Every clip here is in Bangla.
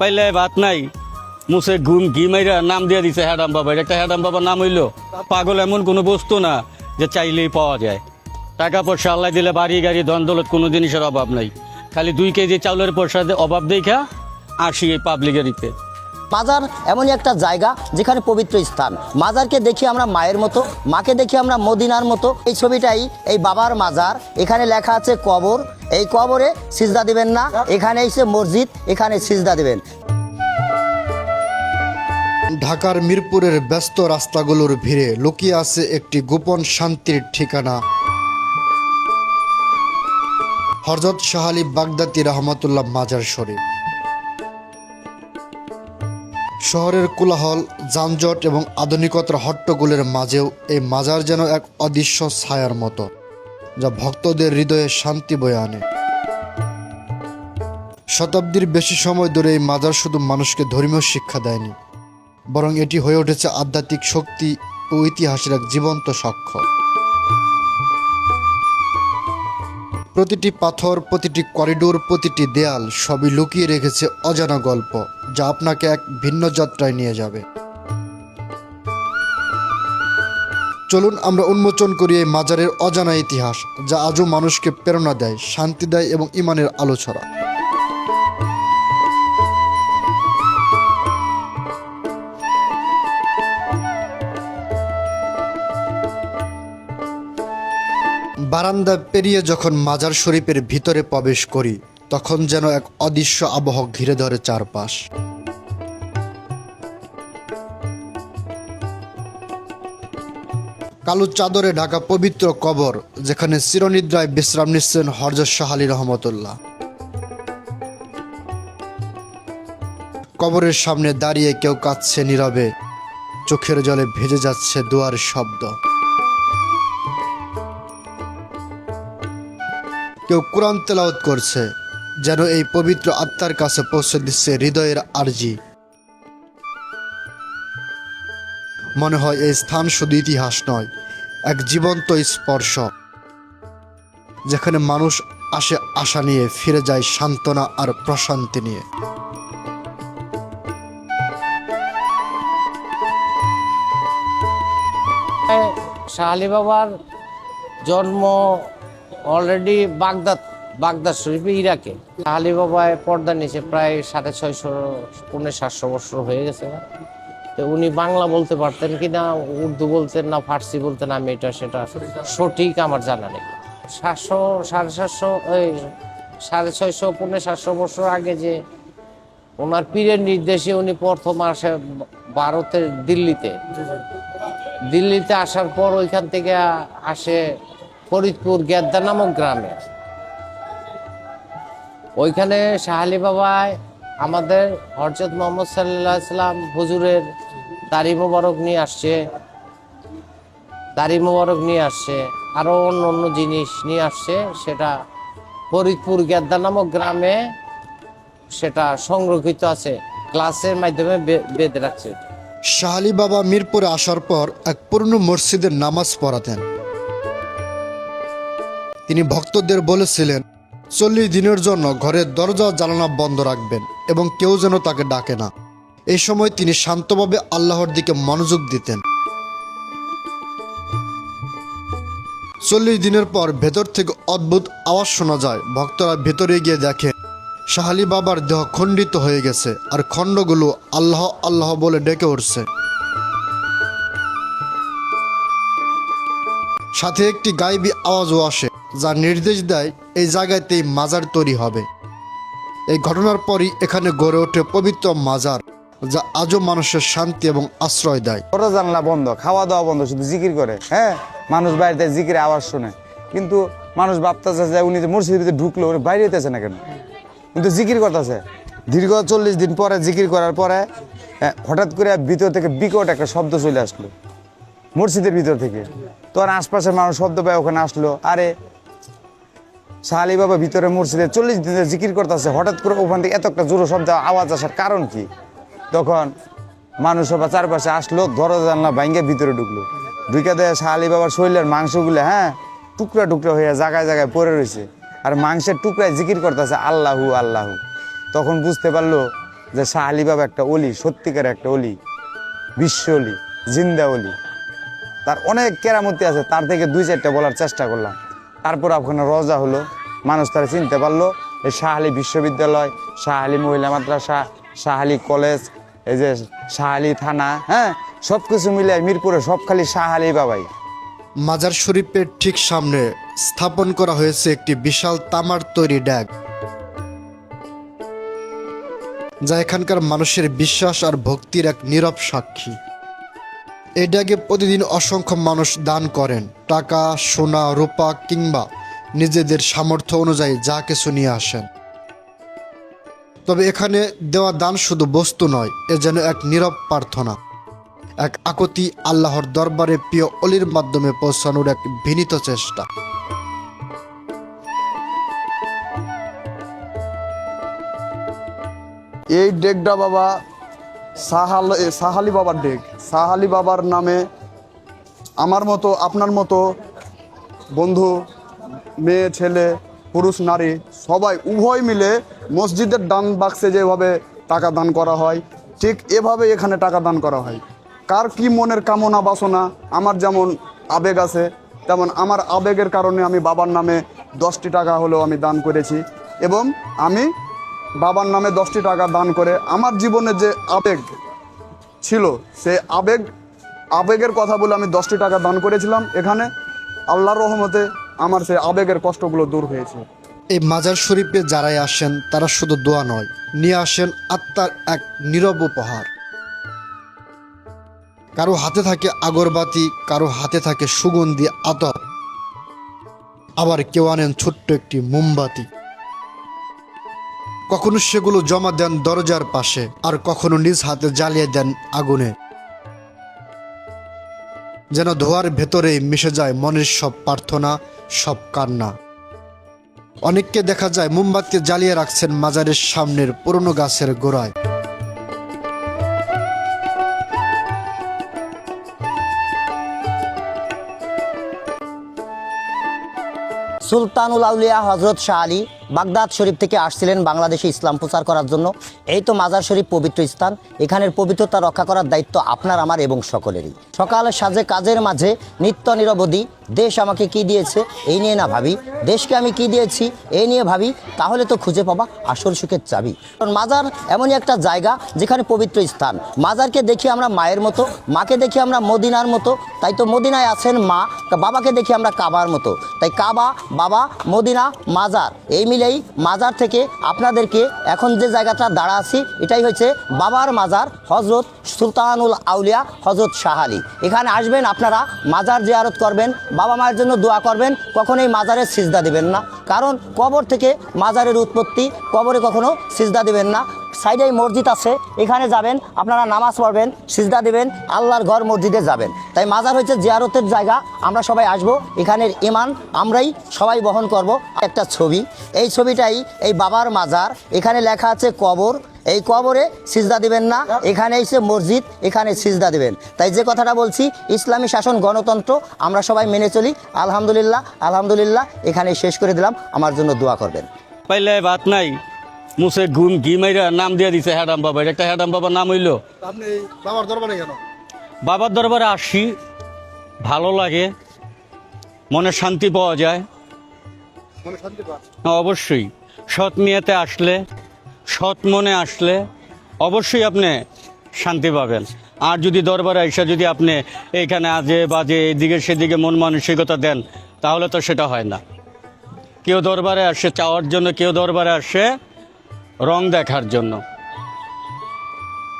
পাইলে ভাত নাই। মুসে ঘুম ঘি মাইরা নাম দিয়ে দিছে হ্যাডাম বাবা। একটা হ্যাডাম বাবার নাম হইল। পাগল এমন কোনো বস্তু না যে চাইলেই পাওয়া যায়। টাকা পয়সা আল্লাহ দিলে বাড়ি গাড়ি ধন কোনো জিনিসের অভাব নাই। খালি দুই কেজি চাউলের পয়সা অভাব দেখা আসি এই পাবলিকেরিতে মাজার এমনই একটা জায়গা যেখানে পবিত্র স্থান। মাজারকে দেখি আমরা মায়ের মতো, মাকে দেখি আমরা মদিনার মতো। এই ছবিটাই এই বাবার মাজার। এখানে লেখা আছে কবর। এই কবরে সিজদা দিবেন না। এখানে এসে মসজিদ, এখানে সিজদা দিবেন। ঢাকার মিরপুরের ব্যস্ত রাস্তাগুলোর ভিড়ে লুকিয়ে আছে একটি গোপন শান্তির ঠিকানা। হরজত শাহ আলী বাগদাতি রহমতুল্লাহ মাজার শরীফ। শহরের কোলাহল, যানজট এবং আধুনিকতার হট্টগোলের মাঝেও এই মাজার যেন এক অদৃশ্য ছায়ার মতো। যা ভক্তদের হৃদয়ে শান্তি বয়ে আনে। শতাব্দীর বেশি সময় ধরে এই মাজার শুধু মানুষকে ধর্মীয় শিক্ষা দেয়নি, বরং এটি হয়ে উঠেছে আধ্যাত্মিক শক্তি ও ইতিহাসের এক জীবন্ত সাক্ষ্য প্রতিটি পাথর, প্রতিটি করিডোর, প্রতিটি দেয়াল সবই লুকিয়ে রেখেছে অজানা গল্প, যা আপনাকে এক ভিন্ন যাত্রায় নিয়ে যাবে। চলুন আমরা উন্মোচন করি এই মাজারের অজানা ইতিহাস, যা আজও মানুষকে প্রেরণা দেয়, শান্তি দেয় এবং ইমানের আলো ছড়ায়। বারান্দা পেরিয়ে যখন মাজার শরীফের ভিতরে প্রবেশ করি, তখন যেন এক অদৃশ্য আবহ ঘিরে ধরে চারপাশ। কালো চাদরে ঢাকা পবিত্র কবর, যেখানে চিরনিদ্রায় বিশ্রাম নিচ্ছেন হরজত শাহ আলী রহমতুল্লাহ। কবরের সামনে দাঁড়িয়ে কেউ কাঁদছে নীরবে, চোখের জলে ভেজে যাচ্ছে দোয়ার শব্দ। কেউ কোরআন তেলাওয়াত করছে, যেন এই পবিত্র আত্মার কাছে পৌঁছে দিচ্ছে হৃদয়ের আর্জি। মনে হয় এই স্থান শুধু ইতিহাস নয় এক জীবন্ত স্পর্শ, যেখানে মানুষ আসে আশা নিয়ে, ফিরে যায় সান্ত্বনা আর প্রশান্তি নিয়ে। শাহ আলী বাবার জন্ম অলরেডি বাগদাদ বাগদাদ শরীফে ইরাকে। শাহ আলী বাবায় পর্দা নিচে প্রায় সাড়ে ছয়শো পৌনে সাতশো বছর হয়ে গেছে। উনি বাংলা বলতে পারতেন কি না উর্দু বলতেন না, ফার্সি বলতেন, আমি এটা, সেটা সঠিক আমার জানা নেই। সাতশো, সাড়ে সাতশো ওই সাড়ে ছয়শো, পৌনে সাতশো বছর আগে যে ওনার পীরের নির্দেশে উনি প্রথম আসে ভারতের দিল্লিতে। দিল্লিতে আসার পর ওইখান থেকে আসে ফরিদপুর গেদ্দা নামক গ্রামে। ওইখানে শাহালি বাবায় আমাদের হরজত মোহাম্মদ সাল্লাহ ইসলাম হুজুরের দাড়ি মোবারক নিয়ে আসছে। দাড়ি মোবারক নিয়ে আসছে। আরও অন্য অন্য জিনিস নিয়ে আসছে। সেটা ফরিদপুর গেদ্দা নামক গ্রামে সেটা সংরক্ষিত আছে। ক্লাসের মাধ্যমে বেঁধে রাখছে। শাহ আলী বাবা মিরপুরে আসার পর এক পূর্ণ মসজিদের নামাজ পড়াতেন। তিনি ভক্তদের বলেছিলেন, চল্লিশ দিনের জন্য ঘরের দরজা, জানালা বন্ধ রাখবেন এবং কেউ যেন তাকে ডাকে না। এই সময় তিনি শান্তভাবে আল্লাহর দিকে মনোযোগ দিতেন। চল্লিশ দিনের পর ভেতর থেকে অদ্ভুত আওয়াজ শোনা যায়। ভক্তরা ভেতরে গিয়ে দেখে, শাহালি বাবার দেহ খণ্ডিত হয়ে গেছে আর খণ্ডগুলো আল্লাহ আল্লাহ বলে ডেকে উঠছে। সাথে একটি গাইবী আওয়াজও আসে, যা নির্দেশ দেয় এই জায়গাতেই মাজার তৈরি হবে। এই ঘটনার পরই এখানে গড়ে ওঠে পবিত্র মাজার। যা আজও মানুষের শান্তি এবং আশ্রয় দেয়। বড় জানলা বন্ধ, খাওয়া দাওয়া বন্ধ, শুধু জিকির করে হ্যাঁ? মানুষ বাড়িতে জিকির আওয়াজ শোনে। কিন্তু মানুষ ভাবতেছে যে উনি যে মসজিদের ভিতরে ঢুকলো, উনি বাইরে হইতেছে না কেন? কিন্তু জিকির করতেছে। দীর্ঘ চল্লিশ দিন পরে, জিকির করার পরে হঠাৎ করে ভিতর থেকে বিকট একটা শব্দ চলে আসলো। মসজিদের ভিতর থেকে। তখন আশপাশের মানুষ শব্দ পায় ওখানে আসলো। আরে শাহালি বাবা ভিতরে মসজিদে চল্লিশ দিন ধরে জিকির করতেছে। হঠাৎ করে ওখান থেকে এত একটা জোরো শব্দ, আওয়াজ আসার কারণ কি? তখন মানুষ সবার চারপাশে আসলো, দরজা জানলা ভাঙ্গে ভিতরে ঢুকলো। ঢুকে দেয় শাহালি বাবার শরীরের মাংসগুলো হ্যাঁ টুকরা টুকরা হয়ে জায়গায় জায়গায় পড়ে রয়েছে আর মাংসের টুকরায় জিকির করতেছে আল্লাহু আল্লাহু। তখন বুঝতে পারল যে শাহ আলী বাবা একটা অলি সত্যিকার একটা অলি, বিশ্ব অলি, জিন্দা অলি। তার অনেক কেরামতি আছে, তার থেকে দুই চারটা বলার চেষ্টা করলাম। তারপর ওখানে রজা হলো, মানুষ তারা চিনতে পারল এই শাহ আলী বিশ্ববিদ্যালয়, শাহ আলী মহিলা মাদ্রাসা, শাহ আলী কলেজ এই যে শাহ আলী থানা হ্যাঁ? সব কিছু মিলে মিরপুরে সব খালি শাহ আলী বাবাই। মাজার শরীফের ঠিক সামনে স্থাপন করা হয়েছে একটি বিশাল তামার তৈরি ড্যাগ। যা এখানকার মানুষের বিশ্বাস আর ভক্তির এক নীরব সাক্ষী। এই ড্যাগে প্রতিদিন অসংখ্য মানুষ দান করেন। টাকা, সোনা, রূপা কিংবা নিজেদের সামর্থ্য অনুযায়ী যা কিছু নিয়ে আসেন। তবে এখানে দেওয়া দান শুধু বস্তু নয়, এ যেন এক নীরব প্রার্থনা। এক আকতি আল্লাহর দরবারে প্রিয় অলির মাধ্যমে পৌঁছানোর এক বিনীত চেষ্টা। এই ডেকটা বাবা, সাহাল সাহালি বাবার ডেক। সাহালি বাবার নামে আমার মতো, আপনার মতো বন্ধু, মেয়ে, ছেলে, পুরুষ, নারী, সবাই উভয় মিলে মসজিদের দান বাক্সে যেভাবে টাকা দান করা হয়, ঠিক এভাবে এখানে টাকা দান করা হয়। কার কি মনের কামনা বাসনা, আমার যেমন আবেগ আছে, তেমন আমার আবেগের কারণে আমি বাবার নামে দশটি টাকা হলেও আমি দান করেছি এবং আমি বাবার নামে দশটি টাকা দান করে আমার জীবনে যে আবেগ ছিল সে আবেগ, আবেগের কথা বলে আমি দশটি টাকা দান করেছিলাম। এখানে আল্লাহর রহমতে আমার সেই আবেগের কষ্টগুলো দূর হয়েছে। এই মাজার শরীফে যারাই আসেন, তারা শুধু দোয়া নয়, নিয়ে আসেন আত্মার এক নীরব উপহার। কারও হাতে থাকে আগরবাতি, কারও হাতে থাকে সুগন্ধি, আতর। আবার কেউ আনেন ছোট্ট একটি মোমবাতি। কখনো সেগুলো জমা দেন দরজার পাশে, আর কখনো নিজ হাতে জ্বালিয়ে দেন আগুনে। যেন ধোয়ার ভেতরেই মিশে যায় মনের সব প্রার্থনা, সব কান্না। অনেককে দেখা যায় মোমবাতি জ্বালিয়ে রাখছেন মাজারের সামনের পুরনো গাছের গোড়ায়। সুলতানুল আউলিয়া হজরত শাহ আলী বাগদাদ শরীফ থেকে আসছিলেন বাংলাদেশে ইসলাম প্রচার করার জন্য। এই তো মাজার শরীফ পবিত্র স্থান। এখানের পবিত্রতা রক্ষা করার দায়িত্ব আপনার, আমার এবং সকলেরই। সকালে সাজে কাজের মাঝে নিত্য নিরবধি, দেশ আমাকে কি দিয়েছে? এই নিয়ে না ভাবি। দেশকে আমি কি দিয়েছি? এই নিয়ে ভাবি। তাহলে তো খুঁজে পাবা আসল সুখের চাবি। কারণ মাজার এমনই একটা জায়গা যেখানে পবিত্র স্থান। মাজারকে দেখি আমরা মায়ের মতো, মাকে দেখি আমরা মদিনার মতো। তাই তো মদিনায় আছেন মা, বাবাকে দেখি আমরা কাবার মতো। তাই কাবা, বাবা, মদিনা, মাজার, এই মিলেই মাজার থেকে আপনাদেরকে এখন যে জায়গাটা দাঁড়া আছি, এটাই হচ্ছে বাবার মাজার হজরত সুলতানুল আউলিয়া হজরত শাহালি এখানে আসবেন আপনারা, মাজার জিয়ারত করবেন, বাবা মায়ের জন্য দোয়া করবেন, কখনোই মাজারের সিজদা দিবেন না। কারণ কবর থেকে মাজারের উৎপত্তি, কবরে কখনো সিজদা দিবেন না। সাইডেই মসজিদ আছে, এখানে যাবেন, আপনারা নামাজ পড়বেন, সিজদা দেবেন, আল্লাহর ঘর মসজিদে যাবেন। তাই মাজার হচ্ছে জিয়ারতের জায়গা, আমরা সবাই আসব, এখানের ইমান আমরাই সবাই বহন করব। একটা ছবি, এই ছবিটাই এই বাবার মাজার, এখানে লেখা আছে কবর, এই কবরে সিজদা দিবেন না, এখানে এসে মসজিদ, এখানে সিজদা দিবেন। তাই যে কথাটা বলছি, ইসলামী শাসন, গণতন্ত্র, আমরা সবাই মেনে চলি। আলহামদুলিল্লাহ আলহামদুলিল্লাহ এখানে শেষ করে দিলাম, আমার জন্য দোয়া করবেন। পাইলে বাত নাই। মুসে ঘুম ঘি মাইরা নাম দিয়ে দিছে হ্যাডাম বাবা। এটা একটা হ্যাডাম বাবার নাম হইল। আপনি বাবার দরবারে কেন? বাবার দরবারে আসি ভালো লাগে মনে শান্তি পাওয়া যায়। মনে শান্তি হ্যাঁ, অবশ্যই। সৎ নিয়েতে আসলে সৎ মনে আসলে অবশ্যই আপনি শান্তি পাবেন। আর যদি দরবারে এসে যদি আপনি এইখানে আজে বাজে এদিকে সেদিকে মন মানসিকতা দেন তাহলে তো সেটা হয় না। কেউ দরবারে আসে চাওয়ার জন্য কেউ দরবারে আসে রং দেখার জন্য।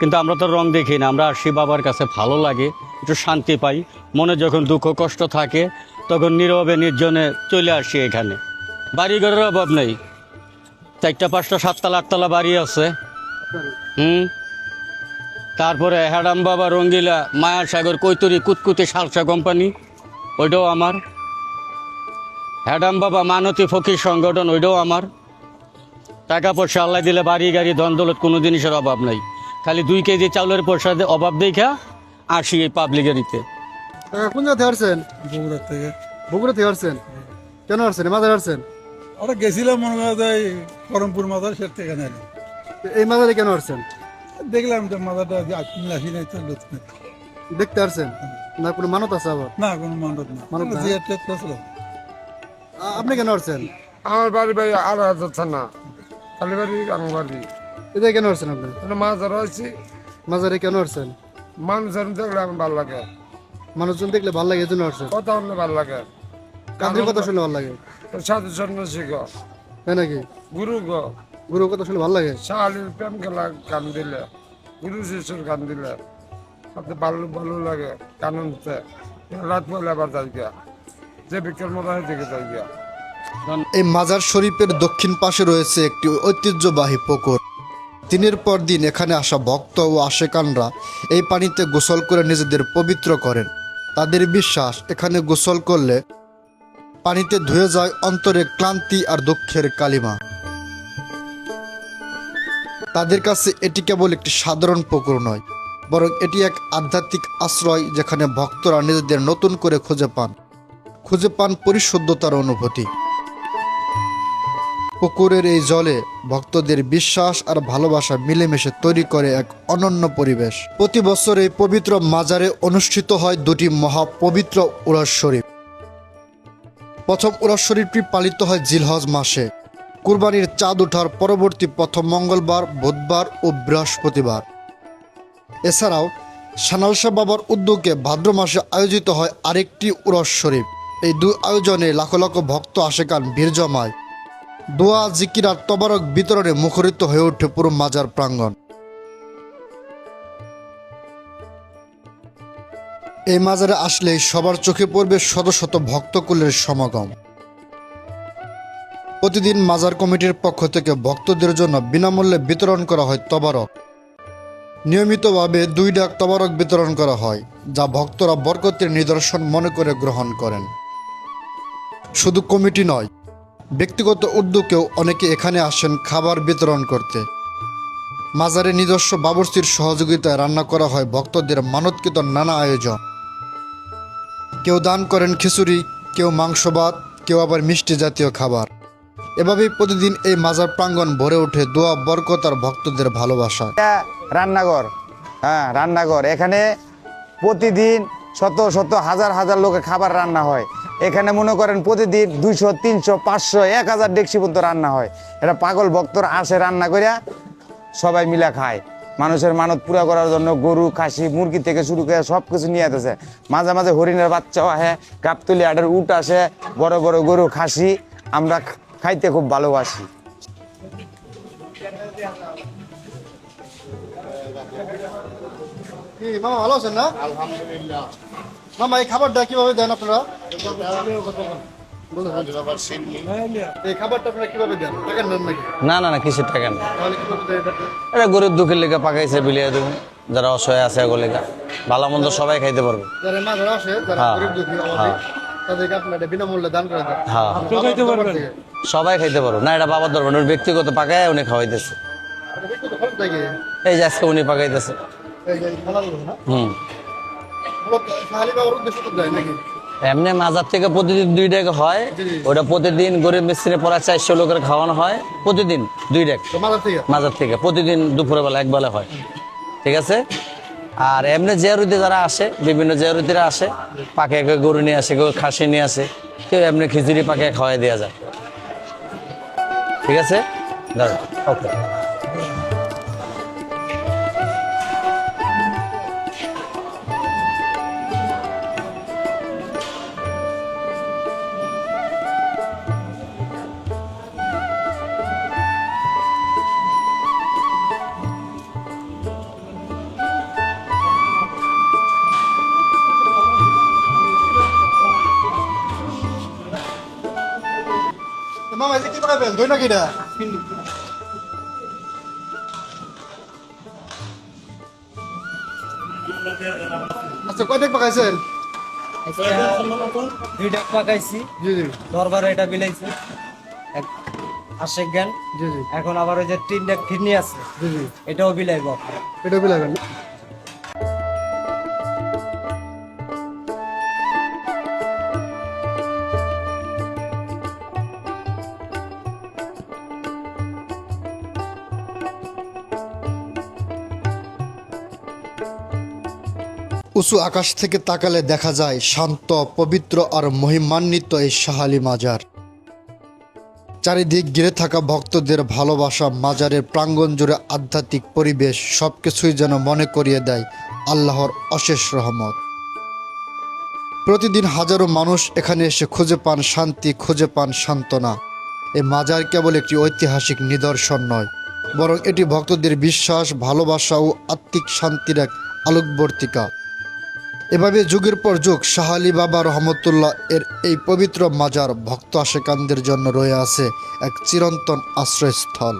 কিন্তু আমরা তো রং দেখি না, আমরা আসি বাবার কাছে ভালো লাগে, একটু শান্তি পাই। মনে যখন দুঃখ কষ্ট থাকে, তখন নীরবে নির্জনে চলে আসি এখানে। বাড়িঘরের অভাব নেই। চারটা, পাঁচটা, সাততলা, আটতলা বাড়ি আছে। হুম? তারপরে হ্যাডাম বাবা, রঙ্গিলা মায়া সাগর কৈতরি, কুতকুতি, সালসা কোম্পানি, ওইটাও আমার। হ্যাডাম বাবা, মানতি ফকির সংগঠন, ওইটাও আমার। টাকা পয়সা আল্লাহ দিলে বাড়ি গাড়ি ধন দৌলত কোনো জিনিসের অভাব নাই। খালি দুই কেজি চাউলের পয়সা দিয়ে অভাব দেখা আসি এই পাবলিকের গাড়িতে কোন জায়গা থেকে আসছেন বগুড়ার থেকে। বগুড়া থেকে আসছেন কেন আসছেন মাজারে আসছেন আমরা গেছিলাম মনে যায় করমপুর মাথার সে থেকে এই মাজারে কেন আসছেন দেখলাম তো মাথাটা আকিল আসি নাই তো দেখতে পারছেন না কোনো মানত আছে আবার? না কোনো মানত না। মানত না? টেট করছিল। আপনি কেন আসছেন আমার বাড়ি ভাই আর যাচ্ছে না খালি বাড়ি আমার বাড়ি এটা কেন আসছেন আপনি? মাছ ধরা হয়েছি মাজারে কেন আসছেন? মানুষজন দেখলে আমার ভালো লাগে। মানুষজন দেখলে ভালো লাগে আসছেন। কথা ভালো লাগে। কাদের কথা শুনলে ভালো লাগে? সাধু সন্ন্যাসী গো। তাই নাকি? গুরু গো। গুরু কথা শুনলে ভালো লাগে? প্রেম খেলা গান দিলে। গুরু শিশুর গান দিলে। আপনি ভালো ভালো লাগে। রাত আবার যাই গিয়া যে বিকেল মতো হয় দিকে যাই গিয়া এই মাজার শরীফের দক্ষিণ পাশে রয়েছে একটি ঐতিহ্যবাহী পুকুর। দিনের পর দিন এখানে আসা ভক্ত ও আশেকানরা এই পানিতে গোসল করে নিজেদের পবিত্র করেন। তাদের বিশ্বাস, এখানে গোসল করলে পানিতে ধুয়ে যায় অন্তরে ক্লান্তি আর দুঃখের কালিমা। তাদের কাছে এটি কেবল একটি সাধারণ পুকুর নয়, বরং এটি এক আধ্যাত্মিক আশ্রয় যেখানে ভক্তরা নিজেদের নতুন করে খুঁজে পান। খুঁজে পান পরিশুদ্ধতার অনুভূতি। পুকুরের এই জলে ভক্তদের বিশ্বাস আর ভালোবাসা মিলেমিশে তৈরি করে এক অনন্য পরিবেশ। প্রতি বছর এই পবিত্র মাজারে অনুষ্ঠিত হয় দুটি মহাপবিত্র উরাস শরীফ। প্রথম উরাস শরীফটি পালিত হয় জিলহজ মাসে। কুরবানির চাঁদ ওঠার পরবর্তী প্রথম মঙ্গলবার, বুধবার ও বৃহস্পতিবার। এছাড়াও সানালশা বাবার উদ্যোগে ভাদ্র মাসে আয়োজিত হয় আরেকটি উরস শরীফ। এই দুই আয়োজনে লাখো লাখো ভক্ত আশেকান ভিড় জমায় দোয়া, জিকির আর তবারক বিতরণে মুখরিত হয়ে ওঠে পুরো মাজার প্রাঙ্গণ। এই মাজারে আসলে সবার চোখে পড়বে শত শত ভক্তকুলের সমাগম। প্রতিদিন মাজার কমিটির পক্ষ থেকে ভক্তদের জন্য বিনামূল্যে বিতরণ করা হয় তবারক। নিয়মিতভাবে দুই ডাক তবারক বিতরণ করা হয়, যা ভক্তরা বরকতের নিদর্শন মনে করে গ্রহণ করেন। শুধু কমিটি নয় ব্যক্তিগত উদ্যোগেও অনেকে এখানে আসেন খাবার বিতরণ করতে। মাজারে নিজস্ব বাবরসির সহযোগিতায় রান্না করা হয় ভক্তদের মানতকৃত নানা আয়োজন। কেউ দান করেন খিচুড়ি, কেউ মাংস ভাত, কেউ আবার মিষ্টি জাতীয় খাবার। এভাবেই প্রতিদিন এই মাজার প্রাঙ্গণ ভরে ওঠে দোয়া, বরকত আর ভক্তদের ভালোবাসা। রান্নাঘর। হ্যাঁ রান্নাঘর। এখানে প্রতিদিন শত শত, হাজার হাজার লোকের খাবার রান্না হয়। এখানে মনে করেন প্রতিদিন দুইশো তিনশো পাঁচশো এক হাজার ডেকসি পর্যন্ত রান্না হয়। এটা পাগল ভক্তরা আসে রান্না করিয়া সবাই মিলে খায়। মানুষের মানত পুরা করার জন্য গরু খাসি মুরগি থেকে শুরু করে সব কিছু নিয়ে আসতেছে মাঝে মাঝে হরিণের বাচ্চাও আসে গাবতলি আডের উট আসে বড় বড় গরু খাসি আমরা খাইতে খুব ভালোবাসি। মামা ভালো আছেন না? মামা এই খাবারটা কীভাবে দেন আপনারা? এই খাবারটা আপনারা কীভাবে দেন? টাকা নেন নাকি? না না না কিসের টাকা না তাহলে কীভাবে দেন এটা? এটা গরিব দুঃখের লেগে পাকাইছে বিলিয়ে দেবেন যারা অসহায় আছে এগুলো লেগা। ভালো মন্দ সবাই খাইতে পারবে। যারা মাঝারে আসে যারা হ্যাঁ, গরিব দুঃখী অভাবী, তাদেরকে আপনারা এটা বিনামূল্যে দান করে দেন। হ্যাঁ। খাইতে পারবেন। সবাই খাইতে পারবে। না এটা বাবার দরবার না, ওর ব্যক্তিগত পাকায় উনি খাওয়াইতেছে। এই যে আজকে উনি পাকাইতেছে। হুম। এমনি মাজার থেকে প্রতিদিন দুই ডেক হয় ওটা প্রতিদিন গরিব মিস্ত্রি পড়া চারশো লোকের খাওয়ানো হয় প্রতিদিন দুই ডেক মাজার থেকে? প্রতিদিন দুপুরে বেলা একবেলা হয়। ঠিক আছে? আর এমনি জিয়ারুতি যারা আসে বিভিন্ন জিয়ারুতিরা আসে পাকে কেউ গরু নিয়ে আসে কেউ খাসি নিয়ে আসে কেউ এমনি খিচুড়ি পাকে খাওয়াই দেওয়া যায়। ঠিক আছে? দাঁড়া ওকে। কি দই নাকি এটা আচ্ছা কয় ডেক পাকাইছেন? দুইটা পাকাইছি। জি জি। দরবারে এটা বিলাইছি। এক আশেক জ্ঞান। জি জি। এখন আবার ওই যে তিনটা ফিরনি আছে। জি জি। এটাও বিলাইব। এটা বিলাবেন উঁচু আকাশ থেকে তাকালে দেখা যায় শান্ত, পবিত্র আর মহিমান্বিত এই শাহালি মাজার। চারিদিক ঘিরে থাকা ভক্তদের ভালোবাসা, মাজারের প্রাঙ্গণ জুড়ে আধ্যাত্মিক পরিবেশ সবকিছুই যেন মনে করিয়ে দেয় আল্লাহর অশেষ রহমত। প্রতিদিন হাজারো মানুষ এখানে এসে খুঁজে পান শান্তি, খুঁজে পান সান্ত্বনা। এই মাজার কেবল একটি ঐতিহাসিক নিদর্শন নয়, বরং এটি ভক্তদের বিশ্বাস, ভালোবাসা ও আত্মিক শান্তির এক আলোকবর্তিকা। এভাবে যুগের পর যুগ শাহালি বাবা রহমতুল্লাহ এর এই পবিত্র মাজার ভক্ত আশেকানদের জন্য রয়ে আছে এক চিরন্তন আশ্রয়স্থল।